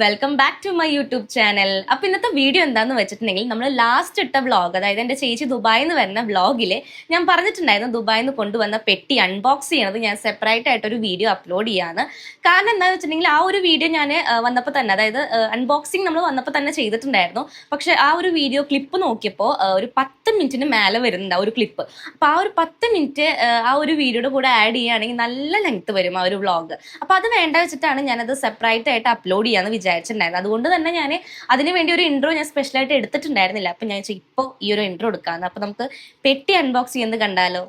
Welcome back to my YouTube channel അപ്പൊ ഇന്നത്തെ video എന്താന്ന് വെച്ചിട്ടുണ്ടെങ്കിൽ നമ്മൾ ലാസ്റ്റ് ഇട്ട വ്ളോഗ് അതായത് എന്റെ ചേച്ചി ദുബായിൽ നിന്ന് വരുന്ന വ്ളോഗിൽ ഞാൻ പറഞ്ഞിട്ടുണ്ടായിരുന്നു ദുബായിൽ നിന്ന് കൊണ്ടുവന്ന പെട്ടി അൺബോക്സ് ചെയ്യണത് ഞാൻ സെപ്പറേറ്റ് ആയിട്ട് ഒരു വീഡിയോ അപ്ലോഡ് ചെയ്യാണ്. കാരണം എന്താണെന്ന് വെച്ചിട്ടുണ്ടെങ്കിൽ ആ ഒരു വീഡിയോ ഞാൻ വന്നപ്പോൾ തന്നെ അതായത് അൺബോക്സിങ് നമ്മൾ വന്നപ്പോൾ തന്നെ ചെയ്തിട്ടുണ്ടായിരുന്നു. പക്ഷെ ആ ഒരു വീഡിയോ ക്ലിപ്പ് നോക്കിയപ്പോൾ ഒരു പത്ത് മിനിറ്റിന് മേലെ വരുന്നുണ്ട് ആ ഒരു ക്ലിപ്പ് അപ്പൊ ആ ഒരു പത്ത് മിനിറ്റ് ആ ഒരു വീഡിയോയുടെ കൂടെ ആഡ് ചെയ്യുകയാണെങ്കിൽ നല്ല ലെങ്ത് വരും ആ ഒരു വ്ളോഗ് അപ്പൊ അത് വേണ്ട വെച്ചിട്ടാണ് ഞാനത് സെപ്പറേറ്റ് ആയിട്ട് അപ്ലോഡ് ചെയ്യാന്ന് വിചാരിച്ചിട്ടുണ്ടായിരുന്നു. അതുകൊണ്ട് തന്നെ ഞാൻ അതിന് വേണ്ടി ഒരു ഇൻട്രോ ഞാൻ സ്പെഷ്യലായിട്ട് എടുത്തിട്ടുണ്ടായിരുന്നില്ല. അപ്പൊ ഞാൻ ഇപ്പോൾ ഈ ഒരു ഇൻട്രോ എടുക്കാന്ന്. അപ്പൊ നമുക്ക് പെട്ടി അൺബോക്സ് ചെയ്യുന്നത് കണ്ടാലോ?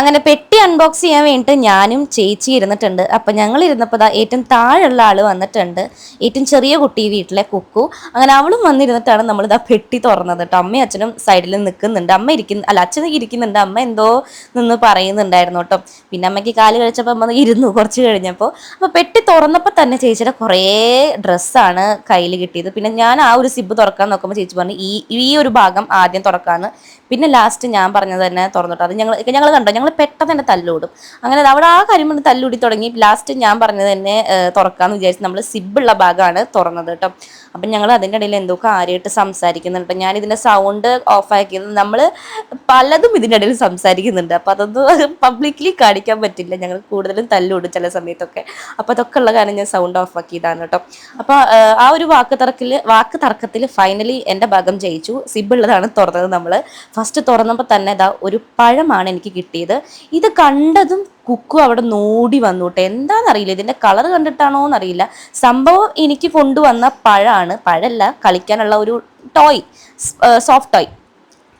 അങ്ങനെ പെട്ടി അൺബോക്സ് ചെയ്യാൻ വേണ്ടിയിട്ട് ഞാനും ചേച്ചി ഇരുന്നിട്ടുണ്ട്. അപ്പം ഞങ്ങൾ ഇരുന്നപ്പോൾ ദാ ഏറ്റവും താഴെയുള്ള ആൾ വന്നിട്ടുണ്ട്. ഏറ്റവും ചെറിയ കുട്ടി വീട്ടിലെ കുക്കു. അങ്ങനെ അവളും വന്നിരുന്നിട്ടാണ് നമ്മൾ പെട്ടി തുറന്നത് കേട്ടോ. അമ്മയും അച്ഛനും സൈഡിൽ നിൽക്കുന്നുണ്ട് അമ്മ ഇരിക്കുന്ന അല്ല അച്ഛൻ ഇരിക്കുന്നുണ്ട്. അമ്മ എന്തോ നിന്ന് പറയുന്നുണ്ടായിരുന്നു കേട്ടോ. പിന്നെ അമ്മയ്ക്ക് കാൽ കഴിച്ചപ്പോൾ അമ്മ ഇരുന്നു കുറച്ച് കഴിഞ്ഞപ്പോൾ അപ്പോൾ പെട്ടി തുറന്നപ്പോൾ തന്നെ ചേച്ചിയുടെ കുറേ ഡ്രസ്സാണ് കയ്യിൽ കിട്ടിയത്. പിന്നെ ഞാൻ ആ ഒരു സിബ് തുറക്കാൻ നോക്കുമ്പോൾ ചേച്ചി പറഞ്ഞു ഈ ഈ ഒരു ഭാഗം ആദ്യം തുറക്കാന്ന്. പിന്നെ ലാസ്റ്റ് ഞാൻ പറഞ്ഞത് തന്നെ തുറന്നിട്ട്. അത് ഞങ്ങൾ ഞങ്ങൾ കണ്ടോ? ഞങ്ങൾ പെട്ടെന്ന് തന്നെ തല്ലൂടും അങ്ങനെ അവിടെ ആ കാര്യം കൊണ്ട് തല്ലൂടി തുടങ്ങി. ലാസ്റ്റ് ഞാൻ പറഞ്ഞത് തന്നെ തുറക്കാന്ന് വിചാരിച്ച് നമ്മൾ സിബുള്ള ഭാഗമാണ് തുറന്നത് കേട്ടോ. അപ്പം ഞങ്ങൾ അതിന്റെ ഇടയിൽ എന്തോ കാര്യമായിട്ട് സംസാരിക്കുന്നുണ്ട്. ഞാൻ ഇതിന്റെ സൗണ്ട് ഓഫ് ആക്കിയത് നമ്മൾ പലതും ഇതിന്റെ ഇടയിൽ സംസാരിക്കുന്നുണ്ട്. അപ്പം അതൊന്നും പബ്ലിക്കലി കാണിക്കാൻ പറ്റില്ല. ഞങ്ങൾ കൂടുതലും തല്ലൂടും ചില സമയത്തൊക്കെ. അപ്പം അതൊക്കെ ഉള്ള കാരണം ഞാൻ സൗണ്ട് ഓഫ് ആക്കിയതാണ് കേട്ടോ. അപ്പോൾ ആ ഒരു വാക്ക് തർക്കിൽ വാക്ക് തർക്കത്തിൽ ഫൈനലി എന്റെ ഭാഗം ജയിച്ചു. സിബുള്ളതാണ് തുറന്നത് നമ്മൾ ഫസ്റ്റ് തുറന്നപ്പോൾ തന്നെ ഇതാ ഒരു പഴമാണ് എനിക്ക് കിട്ടിയത്. ഇത് കണ്ടതും കുക്കു അവിടെ നോടി വന്നു കേട്ടോ. എന്താണെന്നറിയില്ല ഇതിന്റെ കളർ കണ്ടിട്ടാണോ എന്നറിയില്ല സംഭവം എനിക്ക് കൊണ്ടുവന്ന പഴമാണ് പഴല്ല കളിക്കാനുള്ള ഒരു ടോയ് സോഫ്റ്റ് ടോയ്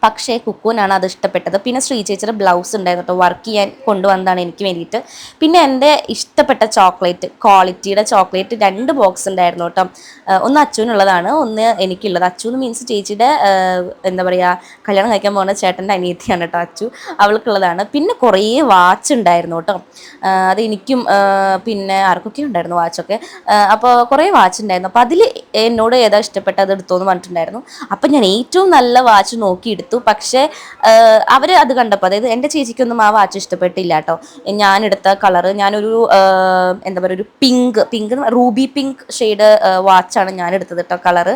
പക്ഷേ കുക്കുവിനാണ് അത് ഇഷ്ടപ്പെട്ടത്. പിന്നെ ശ്രീ ബ്ലൗസ് ഉണ്ടായിരുന്നു കേട്ടോ. വർക്ക് ചെയ്യാൻ കൊണ്ടുവന്നതാണ് എനിക്ക് വേണ്ടിയിട്ട്. പിന്നെ എന്റെ ഇഷ്ടപ്പെട്ട ചോക്ലേറ്റ് ക്വാളിറ്റിയുടെ ചോക്ലേറ്റ് രണ്ട് ബോക്സ് ഉണ്ടായിരുന്നു കേട്ടോ. ഒന്ന് അച്ചുവിനുള്ളതാണ് ഒന്ന് എനിക്കുള്ളത്. എന്ന് മീൻസ് ചേച്ചിയുടെ എന്താ പറയുക കല്യാണം കഴിക്കാൻ പോകുന്ന ചേട്ടന്റെ അനിയത്തിയാണ് കേട്ടോ അച്ചു. അവൾക്കുള്ളതാണ്. പിന്നെ കുറേ വാച്ച് ഉണ്ടായിരുന്നു കേട്ടോ. അത് എനിക്കും പിന്നെ ആർക്കൊക്കെ ഉണ്ടായിരുന്നു വാച്ചൊക്കെ അപ്പോൾ കുറേ വാച്ച് ഉണ്ടായിരുന്നു. അപ്പോൾ അതിൽ എന്നോട് ഏതാ ഇഷ്ടപ്പെട്ടത് എടുത്തോന്ന് പറഞ്ഞിട്ടുണ്ടായിരുന്നു. അപ്പം ഞാൻ ഏറ്റവും നല്ല വാച്ച് നോക്കി എടുത്തു പക്ഷേ അവർ അത് കണ്ടപ്പോൾ അതായത് എന്റെ ചേച്ചിക്കൊന്നും ആ വാച്ച് ഇഷ്ടപ്പെട്ടില്ല കേട്ടോ. ഞാനെടുത്ത കളറ് ഞാനൊരു എന്താ പറയുക ഒരു pink pink ruby pink shade വാച്ചാണ് ഞാൻ എടുത്തത് കേട്ടോ കളറ്.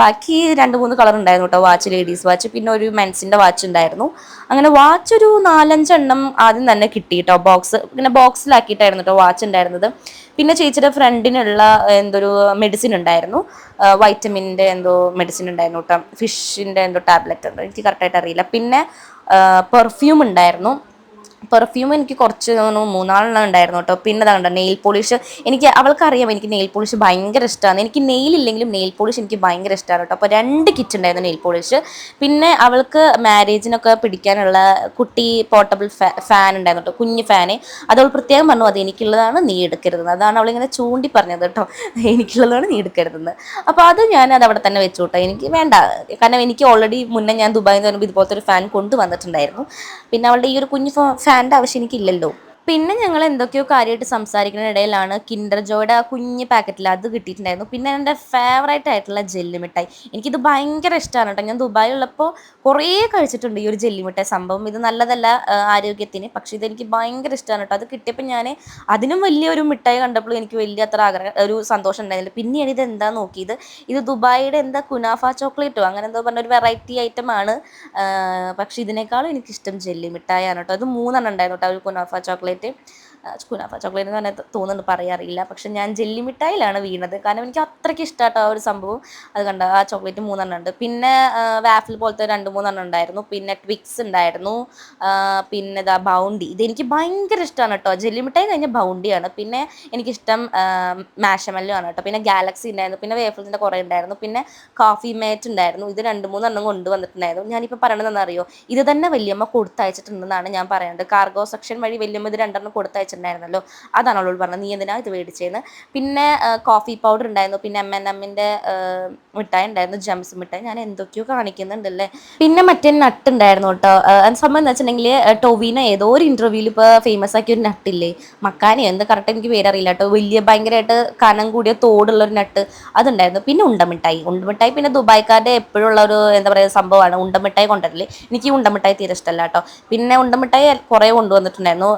ബാക്കി രണ്ട് മൂന്ന് കളർ ഉണ്ടായിരുന്നു കേട്ടോ വാച്ച് ലേഡീസ് വാച്ച്. പിന്നെ ഒരു മെൻസിന്റെ വാച്ച് ഉണ്ടായിരുന്നു. അങ്ങനെ വാച്ച് ഒരു നാലഞ്ചെണ്ണം ആദ്യം തന്നെ കിട്ടി കേട്ടോ ബോക്സ്. പിന്നെ ബോക്സിലാക്കിയിട്ടായിരുന്നു കേട്ടോ വാച്ച് ഉണ്ടായിരുന്നത്. പിന്നെ ചേച്ചിയുടെ ഫ്രണ്ടിനുള്ള എന്തൊരു മെഡിസിൻ ഉണ്ടായിരുന്നു. വൈറ്റമിന്റെ എന്തോ മെഡിസിൻ ഉണ്ടായിരുന്നു കേട്ടോ ഫിഷിന്റെ എന്തോ ടാബ്ലറ്റ് ഉണ്ടോ. എനിക്ക് കറക്റ്റായിട്ട് അറിയില്ല. പിന്നെ പെർഫ്യൂം ഉണ്ടായിരുന്നു. പെർഫ്യൂം എനിക്ക് കുറച്ച് മൂന്നാലെണ്ണം ഉണ്ടായിരുന്നു കേട്ടോ. പിന്നെ അതാണ്ട് നെയിൽ പോളിഷ് എനിക്ക് അവൾക്കറിയാം എനിക്ക് നെയിൽ പോളിഷ് ഭയങ്കര ഇഷ്ടമാണ് എനിക്ക് നെയിൽ ഇല്ലെങ്കിലും നെയിൽ പോളിഷ് എനിക്ക് ഭയങ്കര ഇഷ്ടമാണ് കേട്ടോ. അപ്പോൾ രണ്ട് കിറ്റ് ഉണ്ടായിരുന്നു നെയിൽ പോളിഷ് പിന്നെ അവൾക്ക് മാരേജിനൊക്കെ പിടിക്കാനുള്ള കുട്ടി പോർട്ടബിൾ ഫാൻ ഉണ്ടായിരുന്നു കേട്ടോ കുഞ്ഞ് ഫാന് അത് അവൾ പ്രത്യേകം പറഞ്ഞു അത് എനിക്കുള്ളതാണ് നീ എടുക്കരുതെന്ന്. അതാണ് അവളിങ്ങനെ ചൂണ്ടി പറഞ്ഞത് കേട്ടോ എനിക്കുള്ളതാണ് നീ എടുക്കരുതെന്ന്. അപ്പോൾ അത് ഞാൻ അത് അവിടെ തന്നെ വെച്ചു കേട്ടോ. എനിക്ക് വേണ്ട കാരണം എനിക്ക് ഓൾറെഡി മുന്നേ ഞാൻ ദുബായിൽ നിന്ന് വരുമ്പോൾ ഇതുപോലത്തെ ഒരു ഫാൻ കൊണ്ടുവന്നിട്ടുണ്ടായിരുന്നു. പിന്നെ അവളുടെ ഈ ഒരു കുഞ്ഞു ഫാനിന്റെ ആവശ്യം എനിക്കില്ലല്ലോ. പിന്നെ ഞങ്ങൾ എന്തൊക്കെയോ കാര്യമായിട്ട് സംസാരിക്കുന്ന ഇടയിലാണ് കിൻഡർ ജോയുടെ ആ കുഞ്ഞ് പാക്കറ്റിൽ അത് കിട്ടിയിട്ടുണ്ടായിരുന്നു. പിന്നെ എന്റെ ഫേവറേറ്റ് ആയിട്ടുള്ള ജെല്ലി മിഠായി. എനിക്കിത് ഭയങ്കര ഇഷ്ടമാണ് കേട്ടോ. ഞാൻ ദുബായിലുള്ളപ്പോൾ കുറേ കഴിച്ചിട്ടുണ്ട് ഈ ഒരു ജെല്ലി മിഠായി. സംഭവം ഇത് നല്ലതല്ല ആരോഗ്യത്തിന്. പക്ഷേ ഇതെനിക്ക് ഭയങ്കര ഇഷ്ടമാണ് കേട്ടോ. അത് കിട്ടിയപ്പോൾ ഞാൻ അതിനും വലിയൊരു മിഠായി കണ്ടപ്പോൾ എനിക്ക് വലിയ അത്ര ആഗ്രഹം ഒരു സന്തോഷം ഉണ്ടായിരുന്നില്ല. പിന്നെയാണ് ഇത് എന്താ നോക്കിയത്? ഇത് ദുബായിയുടെ എന്താ കുനാഫ ചോക്ലേറ്റോ? അങ്ങനെ എന്തോ പറഞ്ഞ ഒരു വെറൈറ്റി ഐറ്റം ആണ്. പക്ഷേ ഇതിനേക്കാളും എനിക്കിഷ്ടം ജെല്ലി മിഠായി ആണ് കേട്ടോ. അത് മൂന്നെണ്ണം ഉണ്ടായിരുന്നു കേട്ടോ ഒരു കുനാഫ ചോക്ലേറ്റ്. येते. കുനാഫ ചോക്ലേറ്റ് എന്ന് പറഞ്ഞാൽ തോന്നുന്നുണ്ട് പറയാറില്ല. പക്ഷെ ഞാൻ ജെല്ലി മിഠായിലാണ് വീണത്. കാരണം എനിക്ക് അത്രയ്ക്ക് ഇഷ്ടമായിട്ട് ആ ഒരു സംഭവം. അത് കണ്ട ആ ചോക്ലേറ്റ് മൂന്നെണ്ണം ഉണ്ട്. പിന്നെ വാഫിൽ പോലത്തെ രണ്ട് മൂന്നെണ്ണം ഉണ്ടായിരുന്നു. പിന്നെ ട്വിക്സ് ഉണ്ടായിരുന്നു. പിന്നെ ഇതാ ബൗണ്ടി. ഇതെനിക്ക് ഭയങ്കര ഇഷ്ടമാണ് കേട്ടോ. ജെല്ലി മിഠായി കഴിഞ്ഞാൽ ബൗണ്ടിയാണ് പിന്നെ എനിക്കിഷ്ടം മാഷമല്ലോ ആണ് കേട്ടോ. പിന്നെ ഗാലക്സി ഉണ്ടായിരുന്നു. പിന്നെ വേഫിൾസിന്റെ കുറേ ഉണ്ടായിരുന്നു. പിന്നെ കോഫി മേറ്റ് ഉണ്ടായിരുന്നു. ഇത് രണ്ട് മൂന്നെണ്ണം കൊണ്ടുവന്നിട്ടുണ്ടായിരുന്നു. ഞാനിപ്പോൾ പറയണതെന്ന് അറിയോ ഇത് തന്നെ വലിയമ്മ കൊടുത്തയച്ചിട്ടുണ്ടെന്നാണ് ഞാൻ പറയുന്നത് കാർഗോ സെക്ഷൻ വഴി വലിയമ്മ ഇത് രണ്ടെണ്ണം കൊടുത്തയച്ചിട്ടുണ്ടായിരുന്നല്ലോ അതാണ് അവളോട് പറഞ്ഞത്. നീ എന്തിനാ ഇത് മേടിച്ചതെന്ന് പിന്നെ കോഫി പൗഡർ ഉണ്ടായിരുന്നു. പിന്നെ എം എൻ എമ്മിന്റെ മിഠായി ഉണ്ടായിരുന്നു. ജംസ് മിഠായി. ഞാൻ എന്തൊക്കെയോ കാണിക്കുന്നുണ്ടല്ലേ. പിന്നെ മറ്റേ നട്ട് ഉണ്ടായിരുന്നു കേട്ടോ. സംഭവം എന്ന് വെച്ചിട്ടുണ്ടെങ്കിൽ ടൊവീന ഏതോ ഒരു ഇന്റർവ്യൂവിൽ ഇപ്പോൾ ഫേമസ് ആക്കിയ ഒരു നട്ടില്ലേ മക്കാനി എന്ത് കറക്റ്റ് എനിക്ക് പേരറിയില്ല കേട്ടോ. വലിയ ഭയങ്കരമായിട്ട് കനം കൂടിയ തോടുള്ള ഒരു നട്ട് അതുണ്ടായിരുന്നു. പിന്നെ ഉണ്ടമിഠായി. ഉണ്ടമിഠായി പിന്നെ ദുബായ്ക്കാരുടെ എപ്പോഴും ഉള്ള ഒരു എന്താ പറയുക സംഭവമാണ്. ഉണ്ടമിഠായി കൊണ്ടുവരില്ലേ എനിക്ക് ഉണ്ടമിഠായി തീരെ ഇഷ്ടമല്ല കേട്ടോ. പിന്നെ ഉണ്ടമിഠായി കുറേ കൊണ്ടുവന്നിട്ടുണ്ടായിരുന്നു.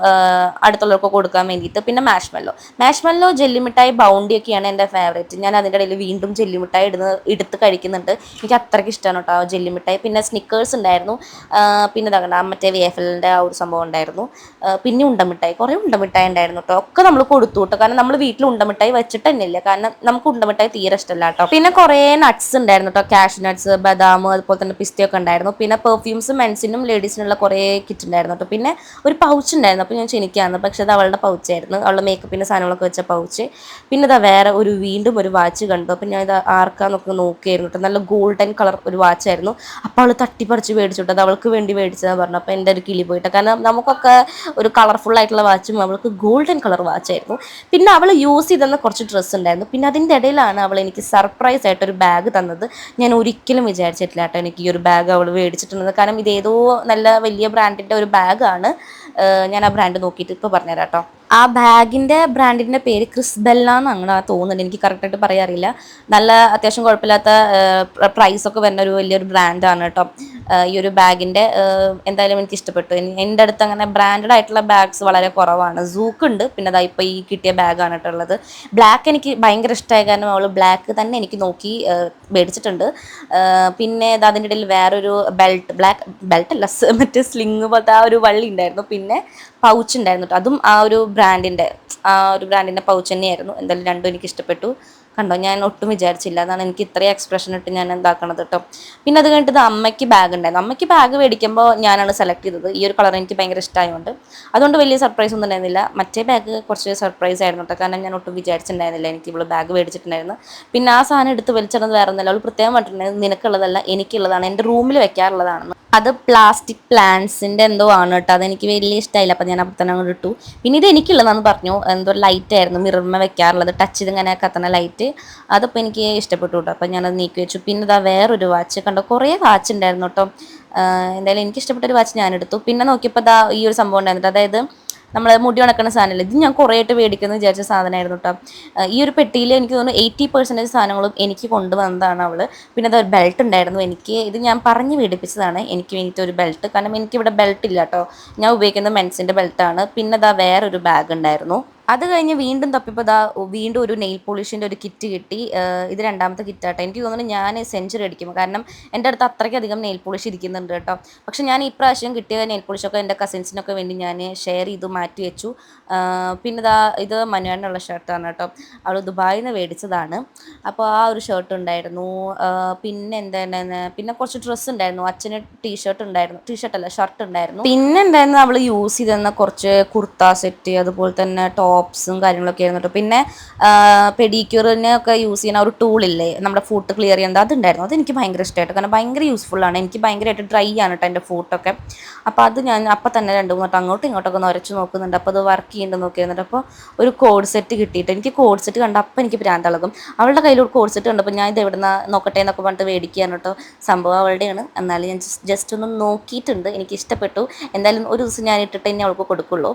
അടുത്തുള്ളവർക്ക് ഒക്കെ കൊടുക്കാൻ വേണ്ടിയിട്ട്. പിന്നെ മാഷ്മെല്ലോ മാഷ്മെല്ലോ ജെല്ലിമിഠായി ബൗണ്ടിയൊക്കെയാണ് എന്റെ ഫേവറേറ്റ് ഞാൻ അതിന്റെ ഇടയിൽ വീണ്ടും ജെല്ലി മിഠായി ഇടുന്ന എടുത്ത് കഴിക്കുന്നുണ്ട്. എനിക്ക് അത്രയ്ക്ക് ഇഷ്ടമാണ് കേട്ടോ ജെല്ലിമിഠായി. പിന്നെ സ്നിക്കേഴ്സ് ഉണ്ടായിരുന്നു. പിന്നെ ഇതാകണ്ട മറ്റേ വേഫലിന്റെ ആ ഒരു സംഭവം ഉണ്ടായിരുന്നു. പിന്നെ ഉണ്ടമിഠായി. കുറേ ഉണ്ടമിഠായി ഉണ്ടായിരുന്നു കേട്ടോ. ഒക്കെ നമ്മൾ കൊടുത്തു കേട്ടോ. കാരണം നമ്മൾ വീട്ടിൽ ഉണ്ടമിഠായി വെച്ചിട്ട് തന്നെ ഇല്ല. കാരണം നമുക്ക് ഉണ്ടമിഠായി തീരെ ഇഷ്ടമല്ല കേട്ടോ. പിന്നെ കുറേ നട്ട്സ് ഉണ്ടായിരുന്നു കേട്ടോ. കാഷ് നട്ട്സ് ബദാം അതുപോലെ തന്നെ പിസ്തയൊക്കെ ഉണ്ടായിരുന്നു. പിന്നെ പെർഫ്യൂംസ് മെൻസിനും ലേഡീസിനുള്ള കുറേ കിറ്റ് ഉണ്ടായിരുന്നു കേട്ടോ. പിന്നെ ഒരു പൗച്ച് ഉണ്ടായിരുന്നു. അപ്പോൾ ഞാൻ ക്ഷണിക്കാന്ന് പക്ഷെ അത് അവളുടെ പൗച്ചായിരുന്നു അവളുടെ മേക്കപ്പിന്റെ സാധനങ്ങളൊക്കെ വെച്ച പൗച്ച് പിന്നെ ഇതാ വേറെ ഒരു വീണ്ടും ഒരു വാച്ച് കണ്ടു. അപ്പം ഞാൻ ഇത് ആർക്കാന്നൊക്കെ നോക്കിയായിരുന്നു കേട്ടോ നല്ല ഗോൾഡൻ കളർ ഒരു വാച്ചായിരുന്നു അപ്പോൾ അവൾ തട്ടിപ്പറിച്ച് മേടിച്ചിട്ട് അത് അവൾക്ക് വേണ്ടി മേടിച്ചതെന്ന് പറഞ്ഞു അപ്പോൾ എന്റെ ഒരു കിളി പോയിട്ട്. കാരണം നമുക്കൊക്കെ ഒരു കളർഫുൾ ആയിട്ടുള്ള വാച്ചും അവൾക്ക് ഗോൾഡൻ കളർ വാച്ചായിരുന്നു പിന്നെ അവൾ യൂസ് ചെയ്തെന്ന കുറച്ച് ഡ്രസ്സ് ഉണ്ടായിരുന്നു. പിന്നെ അതിന്റെ ഇടയിലാണ് അവൾ എനിക്ക് സർപ്രൈസ് ആയിട്ട് ഒരു ബാഗ് തന്നത്. ഞാൻ ഒരിക്കലും വിചാരിച്ചിട്ടില്ല കേട്ടോ എനിക്ക് ഈ ഒരു ബാഗ് അവൾ മേടിച്ചിട്ടുണ്ടെന്ന്. കാരണം ഇതേതോ നല്ല വലിയ ബ്രാൻഡിന്റെ ഒരു ബാഗാണ് ഞാൻ ആ ബ്രാൻഡ് നോക്കിയിട്ട് ഇപ്പോൾ പറഞ്ഞുതരാം കേട്ടോ ആ ബാഗിന്റെ ബ്രാൻഡിന്റെ പേര് ക്രിസ്ബെല്ല എന്നാണ് തോന്നുന്നുണ്ട് എനിക്ക് കറക്റ്റായിട്ട് പറയാറില്ല. നല്ല അത്യാവശ്യം കുഴപ്പമില്ലാത്ത പ്രൈസൊക്കെ വരുന്ന ഒരു വലിയൊരു ബ്രാൻഡാണ് കേട്ടോ. ഈ ഒരു ബാഗിന്റെ എന്തായാലും എനിക്ക് ഇഷ്ടപ്പെട്ടു. എൻ- എന്റെ അടുത്ത് അങ്ങനെ ബ്രാൻഡഡ് ആയിട്ടുള്ള ബാഗ്സ് വളരെ കുറവാണ്. സൂക്ക് ഉണ്ട്. പിന്നെ അതാ ഇപ്പോൾ ഈ കിട്ടിയ ബാഗാണ് കേട്ടോ ഉള്ളത്. ബ്ലാക്ക് എനിക്ക് ഭയങ്കര ഇഷ്ടമായ കാരണം അവൾ ബ്ലാക്ക് തന്നെ എനിക്ക് നോക്കി മേടിച്ചിട്ടുണ്ട്. പിന്നെ അതിന്റെ ഇടയിൽ വേറൊരു ബെൽറ്റ് ബ്ലാക്ക് ബെൽറ്റ് അല്ല മറ്റേ സ്ലിങ് പോലത്തെ ആ ഒരു വള്ളി ഉണ്ടായിരുന്നു. പിന്നെ പൗച്ച് ഉണ്ടായിരുന്നു അതും ആ ഒരു ബ്രാൻഡിന്റെ ആ ഒരു ബ്രാൻഡിന്റെ പൗച്ച് തന്നെയായിരുന്നു. എന്തായാലും രണ്ടും എനിക്ക് ഇഷ്ടപ്പെട്ടു. കണ്ടോ ഞാൻ ഒട്ടും വിചാരിച്ചില്ല. അതാണ് എനിക്ക് ഇത്രയും എക്സ്പ്രഷൻ ഇട്ട് ഞാൻ എന്താക്കണത് കേട്ടോ പിന്നെ അത് കഴിഞ്ഞിട്ട് അമ്മയ്ക്ക് ബാഗ് ഉണ്ടായിരുന്നു. അമ്മയ്ക്ക് ബാഗ് മേടിക്കുമ്പോൾ ഞാനാണ് സെലക്ട് ചെയ്തത്. ഈ ഒരു കളർ എനിക്ക് ഭയങ്കര ഇഷ്ടമായതുകൊണ്ട് അതുകൊണ്ട് വലിയ സർപ്രൈസ് ഒന്നും ഉണ്ടായിരുന്നില്ല. മറ്റേ ബാഗ് കുറച്ച് സർപ്രൈസ് ആയിരുന്നു കേട്ടോ കാരണം ഞാൻ ഒട്ടും വിചാരിച്ചിട്ടുണ്ടായിരുന്നില്ല എനിക്ക് ഇവൾ ബാഗ് മേടിച്ചിട്ടുണ്ടായിരുന്നു. പിന്നെ ആ സാധനം എടുത്ത് വലിച്ചിടുന്നത് വേറെ ഒന്നല്ല അവൾ പ്രത്യേകം പറഞ്ഞിട്ടുണ്ടായിരുന്നു നിനക്കുള്ളതല്ല എനിക്കുള്ളതാണ്. എന്റെ റൂമിൽ വെക്കാറുള്ളതാണ് അത് പ്ലാസ്റ്റിക് പ്ലാന്റ്സിന്റെ എന്തോ ആണ് കേട്ടോ അതെനിക്ക് വലിയ ഇഷ്ടമായില്ല അപ്പം ഞാൻ അപ്പം തന്നെ അങ്ങോട്ട് ഇട്ടു. പിന്നെ ഇത് എനിക്കുള്ളതാണെന്ന് പറഞ്ഞു. എന്തോ ലൈറ്റ് ആയിരുന്നു മിറർമ വെക്കാറുള്ളത്. ടച്ച് ചെയ്ത് ഇങ്ങനെ കത്തണ ലൈറ്റ് അതപ്പോൾ എനിക്ക് ഇഷ്ടപ്പെട്ടു കേട്ടോ അപ്പം ഞാനത് നീക്കി വെച്ചു. പിന്നെ ഇതാ വേറൊരു വാച്ച് കണ്ടോ? കുറേ വാച്ച് ഉണ്ടായിരുന്നു കേട്ടോ എന്തായാലും എനിക്ക് ഇഷ്ടപ്പെട്ട ഒരു വാച്ച് ഞാൻ എടുത്തു പിന്നെ നോക്കിയപ്പോൾ ദാ ഈ ഒരു സംഭവം ഉണ്ടായിരുന്നു അതായത് നമ്മൾ മുടി ഉണക്കുന്ന സാധനമല്ലേ ഇത് ഞാൻ കുറേ ആയിട്ട് മേടിക്കുന്ന വിചാരിച്ച സാധനമായിരുന്നു കേട്ടോ ഈ ഒരു പെട്ടിയിൽ എനിക്ക് തോന്നുന്നു എയ്റ്റി പെർസെന്റേജ് സാധനങ്ങളും എനിക്ക് കൊണ്ടുവന്നതാണ് അവൾ പിന്നെ അതൊരു ബെൽറ്റ് ഉണ്ടായിരുന്നു എനിക്ക് ഇത് ഞാൻ പറഞ്ഞ് മേടിപ്പിച്ചതാണ് എനിക്ക് വേണ്ടിയിട്ട് ഒരു ബെൽറ്റ് കാരണം എനിക്കിവിടെ ബെൽറ്റ് ഇല്ല കേട്ടോ ഞാൻ ഉപയോഗിക്കുന്നത് മെൻസിന്റെ ബെൽറ്റാണ് പിന്നെ അതാ വേറൊരു ബാഗ് ഉണ്ടായിരുന്നു അത് കഴിഞ്ഞ് വീണ്ടും തപ്പിപ്പോൾ ഇതാ വീണ്ടും ഒരു നെയിൽ പോളിഷിന്റെ ഒരു കിറ്റ് കിട്ടി. ഇത് രണ്ടാമത്തെ കിറ്റാട്ടോ എനിക്ക് തോന്നുന്നു ഞാൻ സെഞ്ചുറി അടിക്കും. കാരണം എന്റെ അടുത്ത് അത്രയ്ക്കധികം നെയിൽ പോളിഷ് ഇരിക്കുന്നുണ്ട് കേട്ടോ. പക്ഷെ ഞാൻ ഈ കിട്ടിയ നെയിൽ പോളിഷൊക്കെ എന്റെ കസിൻസിനൊക്കെ വേണ്ടി ഞാൻ ഷെയർ ചെയ്തു മാറ്റി വെച്ചു. പിന്നെ ഇതാ ഇത് മനുവാനുള്ള ഷർട്ടാണ് കേട്ടോ. അവൾ ദുബായിൽ നിന്ന് മേടിച്ചതാണ്. അപ്പോൾ ആ ഒരു ഷർട്ട് ഉണ്ടായിരുന്നു. പിന്നെ എന്താണ് പിന്നെ കുറച്ച് ഡ്രസ്സ് ഉണ്ടായിരുന്നു. അച്ഛന് ടീഷർട്ട് ഉണ്ടായിരുന്നു. ടീഷർട്ടല്ല ഷർട്ട് ഉണ്ടായിരുന്നു. പിന്നെ എന്തായിരുന്നു അവൾ യൂസ് ചെയ്തിരുന്ന കുറച്ച് കുർത്ത സെറ്റ് അതുപോലെ തന്നെ ടോപ്സും കാര്യങ്ങളൊക്കെ ആയിരുന്നു പിന്നെ പെഡിക്യൂറിനൊക്കെ യൂസ് ചെയ്യുന്ന ഒരു ടൂളില്ലേ നമ്മുടെ ഫൂട്ട് ക്ലിയർ ചെയ്യുന്നത് അതുണ്ടായിരുന്നു. അതെനിക്ക് ഭയങ്കര ഇഷ്ടമായിട്ട് കാരണം ഭയങ്കര യൂസ്ഫുൾ ആണ്. എനിക്ക് ഭയങ്കരമായിട്ട് ഡ്രൈ ആണ് കേട്ടോ എന്റെ ഫുഡൊക്കെ അപ്പോൾ അത് ഞാൻ അപ്പം തന്നെ രണ്ട് മൂന്ന് വട്ടം അങ്ങോട്ടും ഇങ്ങോട്ടൊക്കെ ഉരച്ച് നോക്കുന്നുണ്ട്. അപ്പോൾ അത് വർക്ക് ചെയ്യുന്നുണ്ട് നോക്കിയിരുന്നിട്ട് അപ്പോൾ ഒരു കോഡ് സെറ്റ് കിട്ടിയിട്ട് എനിക്ക് കോഡ് സെറ്റ് കണ്ട അപ്പം എനിക്ക് ഭ്രാന്തളകും അവളുടെ കയ്യിൽ ഒരു കോഡ് സെറ്റ് കണ്ടപ്പോൾ ഞാൻ ഇത് എവിടുന്ന നോക്കട്ടെ എന്നൊക്കെ പറഞ്ഞിട്ട് മേടിക്കുകയാണ് കേട്ടോ സംഭവം അവളുടെയാണ്. എന്നാലും ഞാൻ ജസ്റ്റ് ഒന്ന് നോക്കിയിട്ടുണ്ട്. എനിക്ക് ഇഷ്ടപ്പെട്ടു. എന്തായാലും ഒരു ദിവസം ഞാൻ ഇട്ടിട്ട് തന്നെ അവൾക്ക് കൊടുക്കുള്ളൂ.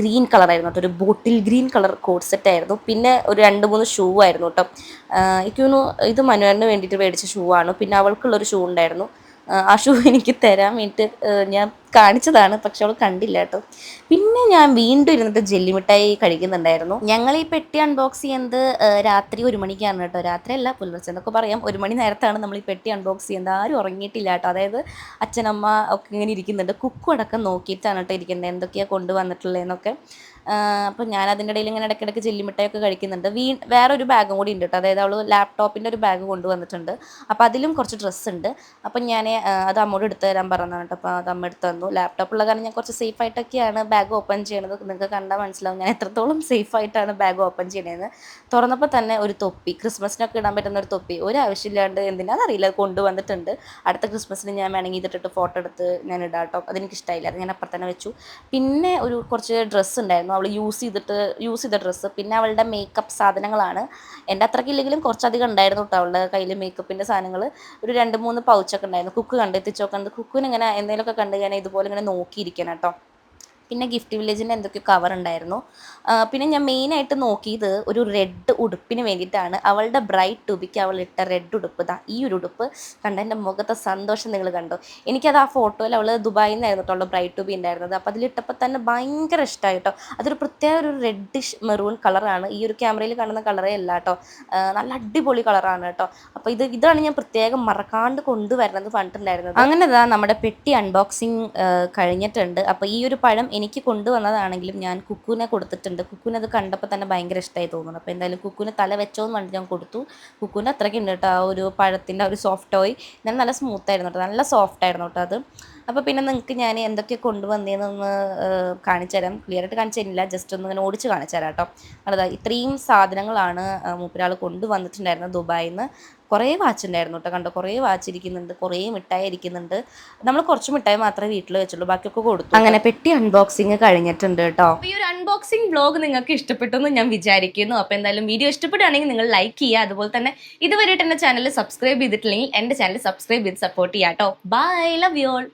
ഗ്രീൻ കളറായിരുന്നു കേട്ടോ ഒരു bottle green colour code set ആയിരുന്നു. പിന്നെ ഒരു രണ്ട് മൂന്ന് ഷൂ ആയിരുന്നു കേട്ടോ എനിക്ക് ഇത് മനുവിന് വേണ്ടിയിട്ട് മേടിച്ച ഷൂ ആണ്. പിന്നെ അവൾക്കുള്ളൊരു ഷൂ ഉണ്ടായിരുന്നു. ആ ഷൂ എനിക്ക് തരാൻ വേണ്ടിയിട്ട് ഞാൻ കാണിച്ചതാണ് പക്ഷെ അവൾ കണ്ടില്ല കേട്ടോ പിന്നെ ഞാൻ വീണ്ടും ഇരുന്നിട്ട് ജെല്ലിമിഠായി കഴിക്കുന്നുണ്ടായിരുന്നു. ഞങ്ങൾ ഈ പെട്ടി അൺബോക്സ് ചെയ്യുന്നത് രാത്രി ഒരു മണിക്കാണ് കേട്ടോ രാത്രി അല്ല പുലർച്ചെ എന്നൊക്കെ പറയാം. ഒരു മണി നേരത്താണ് നമ്മൾ ഈ പെട്ടി അൺബോക്സ് ചെയ്യുന്നത്. ആരും ഉറങ്ങിയിട്ടില്ല കേട്ടോ അതായത് അച്ഛനമ്മ ഒക്കെ ഇങ്ങനെ ഇരിക്കുന്നുണ്ട്. കുക്കും അടക്കം നോക്കിയിട്ടാണ് കേട്ടോ ഇരിക്കുന്നത് എന്തൊക്കെയാണ് കൊണ്ടുവന്നിട്ടുള്ളതെന്നൊക്കെ. അപ്പോൾ ഞാൻ അതിന്റെ ഇടയിൽ ഇങ്ങനെ ഇടയ്ക്കിടയ്ക്ക് ജെല്ലിമിഠായൊക്കെ കഴിക്കുന്നുണ്ട്. വീ വേറൊരു ബാഗും കൂടി ഉണ്ട് കേട്ടോ അതായത് അവൾ ലാപ്ടോപ്പിന്റെ ഒരു ബാഗ് കൊണ്ടുവന്നിട്ടുണ്ട് അപ്പോൾ അതിലും കുറച്ച് ഡ്രസ്സ് ഉണ്ട്. അപ്പം ഞാൻ അത് അമ്മോട് എടുത്തു തരാൻ പറഞ്ഞതാണ് കേട്ടോ അപ്പോൾ അത് അമ്മ എടുത്തു തന്നു. ലാപ്ടോപ്പുള്ള കാരണം ഞാൻ കുറച്ച് സേഫ് ആയിട്ടൊക്കെയാണ് ബാഗ് ഓപ്പൺ ചെയ്യണത്. നിങ്ങൾക്ക് കണ്ടാൽ മനസ്സിലാവും ഞാൻ എത്രത്തോളം സേഫ് ആയിട്ടാണ് ബാഗ് ഓപ്പൺ ചെയ്യണതെന്ന് തുറന്നപ്പോൾ തന്നെ ഒരു തൊപ്പി ക്രിസ്മസിനൊക്കെ ഇടാൻ പറ്റുന്ന ഒരു തൊപ്പി. ഒരു ആവശ്യമില്ലാണ്ട് എന്തിനാണെന്നറിയില്ല അറിയില്ല. കൊണ്ടുവന്നിട്ടുണ്ട് അടുത്ത ക്രിസ്മസിന് ഞാൻ വേണമെങ്കിൽ ഇതിട്ടിട്ട് ഫോട്ടോ എടുത്ത് ഞാൻ ഇടാം കേട്ടോ അതെനിക്ക് ഇഷ്ടമായില്ല അത് ഞാൻ അപ്പുറത്തന്നെ വെച്ചു. പിന്നെ ഒരു കുറച്ച് ഡ്രസ്സ് ഉണ്ടായിരുന്നു. അവൾ യൂസ് ചെയ്തിട്ട് യൂസ് ചെയ്ത ഡ്രസ്സ് പിന്നെ അവളുടെ മേക്കപ്പ് സാധനങ്ങളാണ്. എന്റെ അത്രയ്ക്ക് ഇല്ലെങ്കിലും കുറച്ചധികം ഉണ്ടായിരുന്നു കേട്ടോ അവളുടെ കയ്യിൽ മേക്കപ്പിന്റെ സാധനങ്ങൾ ഒരു രണ്ട് മൂന്ന് പൗച്ചൊക്കെ ഉണ്ടായിരുന്നു. കുക്ക് കണ്ടെത്തിച്ചൊക്കെ ഉണ്ട് കുക്കിന് എന്തെങ്കിലുമൊക്കെ കണ്ടു ഞാൻ ഇതുപോലെ ഇങ്ങനെ നോക്കിയിരിക്കണം കേട്ടോ പിന്നെ ഗിഫ്റ്റ് വില്ലേജിന്റെ എന്തൊക്കെയോ കവർ ഉണ്ടായിരുന്നു. പിന്നെ ഞാൻ മെയിനായിട്ട് നോക്കിയത് ഒരു റെഡ് ഉടുപ്പിന് വേണ്ടിയിട്ടാണ്. അവളുടെ ബ്രൈറ്റ് ടൂബിക്ക് അവൾ ഇട്ട റെഡ് ഉടുപ്പ്. ഇതാ ഈ ഒരു ഉടുപ്പ് കണ്ട എന്റെ മുഖത്തെ സന്തോഷം നിങ്ങൾ കണ്ടു? എനിക്കത് ആ ഫോട്ടോയിൽ അവൾ ദുബായിൽ നിന്നായിരുന്നു കേട്ടോ ബ്രൈറ്റ് ടൂബി ഉണ്ടായിരുന്നത്. അപ്പോൾ അതിലിട്ടപ്പോൾ തന്നെ ഭയങ്കര ഇഷ്ടമായി കേട്ടോ. അതൊരു പ്രത്യേക ഒരു റെഡിഷ് മെറൂൺ കളറാണ് ഈ ഒരു ക്യാമറയിൽ കാണുന്ന കളറേ അല്ല കേട്ടോ. നല്ല അടിപൊളി കളറാണ് കേട്ടോ. അപ്പോൾ ഇത് ഇതാണ് ഞാൻ പ്രത്യേകം മറക്കാണ്ട് കൊണ്ടുവരുന്നത് പറഞ്ഞിട്ടുണ്ടായിരുന്നത്. അങ്ങനെ ദാ നമ്മുടെ പെട്ടി അൺബോക്സിങ് കഴിഞ്ഞിട്ടുണ്ട്. അപ്പോൾ ഈ ഒരു പഴം എനിക്ക് കൊണ്ടുവന്നതാണെങ്കിലും ഞാൻ കുക്കുവിനെ കൊടുത്തിട്ടുണ്ട്. കുക്കുവിന് അത് കണ്ടപ്പോൾ തന്നെ ഭയങ്കര ഇഷ്ടമായി തോന്നുന്നു. അപ്പോൾ എന്തായാലും കുക്കുവിന് തല വെച്ചോന്ന് പറഞ്ഞിട്ട് ഞാൻ കൊടുത്തു. കുക്കുവിന് അത്രയ്ക്ക് ഉണ്ട് കേട്ടോ. ആ ഒരു പഴത്തിന്റെ ഒരു സോഫ്റ്റ് ഓയി ഞാൻ നല്ല സ്മൂത്ത് ആയിരുന്നു കേട്ടോ. നല്ല സോഫ്റ്റ് ആയിരുന്നു കേട്ടോ അത്. അപ്പോൾ പിന്നെ നിങ്ങൾക്ക് ഞാൻ എന്തൊക്കെ കൊണ്ടുവന്നതെന്നൊന്ന് കാണിച്ചു തരാം. ക്ലിയർ ആയിട്ട് കാണിച്ചു തരുന്നില്ല ജസ്റ്റ് ഒന്ന് ഇങ്ങനെ ഓടിച്ച് കാണിച്ചു തരാം കേട്ടോ. അതായത് ഇത്രയും സാധനങ്ങളാണ് മൂപ്പരാൾ കൊണ്ടുവന്നിട്ടുണ്ടായിരുന്നത് ദുബായിൽ നിന്ന് കുറേ വാച്ച് ഉണ്ടായിരുന്നു കേട്ടോ കണ്ടോ? കുറേ വാച്ച് ഇരിക്കുന്നുണ്ട് കുറേ മിഠായി ഇരിക്കുന്നുണ്ട്. നമ്മൾ കുറച്ച് മിഠായി മാത്രമേ വീട്ടിൽ വെച്ചുള്ളൂ ബാക്കിയൊക്കെ കൊടുത്തു. അങ്ങനെ പെട്ടി അൺബോക്സിങ് കഴിഞ്ഞിട്ടുണ്ട് കേട്ടോ. ഈ ഒരു അൺബോക്സിംഗ് വ്ലോഗ് നിങ്ങൾക്ക് ഇഷ്ടപ്പെട്ടു എന്ന് ഞാൻ വിചാരിക്കുന്നു. അപ്പോൾ എന്തായാലും വീഡിയോ ഇഷ്ടപ്പെടുകയാണെങ്കിൽ നിങ്ങൾ ലൈക്ക് ചെയ്യുക. അതുപോലെ തന്നെ ഇതുവരെയായിട്ട് എന്റെ ചാനൽ സബ്സ്ക്രൈബ് ചെയ്തിട്ടില്ലെങ്കിൽ എന്റെ ചാനൽ സബ്സ്ക്രൈബ് ചെയ്ത് സപ്പോർട്ട് ചെയ്യാം കേട്ടോ. Bye love you all